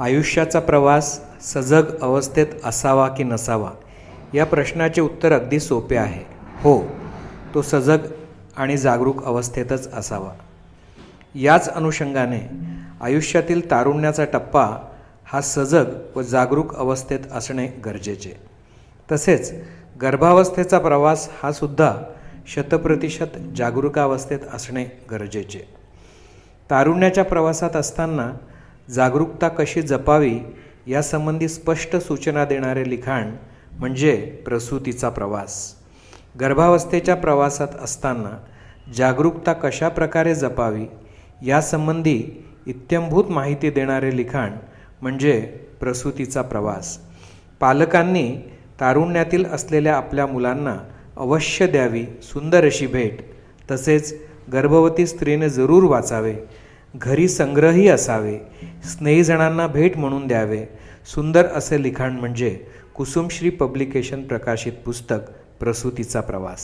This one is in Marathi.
आयुष्याचा प्रवास सजग अवस्थेत असावा की नसावा या प्रश्नाचे उत्तर अगदी सोपे आहे. हो तो सजग आणि जागरूक अवस्थेतच असावा. याच अनुषंगाने आयुष्यातील तारुण्याचा टप्पा हा सजग व जागरूक अवस्थेत असणे गरजेचे. तसेच गर्भावस्थेचा प्रवास हा सुद्धा शतप्रतिशत जागरूकावस्थेत असणे गरजेचे. तारुण्याच्या प्रवासात असताना जागरूकता कशी जपावी यासंबंधी स्पष्ट सूचना देणारे लिखाण म्हणजे प्रसूतीचा प्रवास. गर्भावस्थेच्या प्रवासात असताना जागरूकता कशा प्रकारे जपावी यासंबंधी इत्यंभूत माहिती देणारे लिखाण म्हणजे प्रसूतीचा प्रवास. पालकांनी तारुण्यातील असलेल्या आपल्या मुलांना अवश्य द्यावी सुंदर अशी भेट. तसेच गर्भवती स्त्रीने जरूर वाचावे घरी संग्रही असावे स्नेहीजणांना भेट म्हणून द्यावे. सुंदर असे लिखाण म्हणजे कुसुमश्री पब्लिकेशन प्रकाशित पुस्तक प्रसूतीचा प्रवास.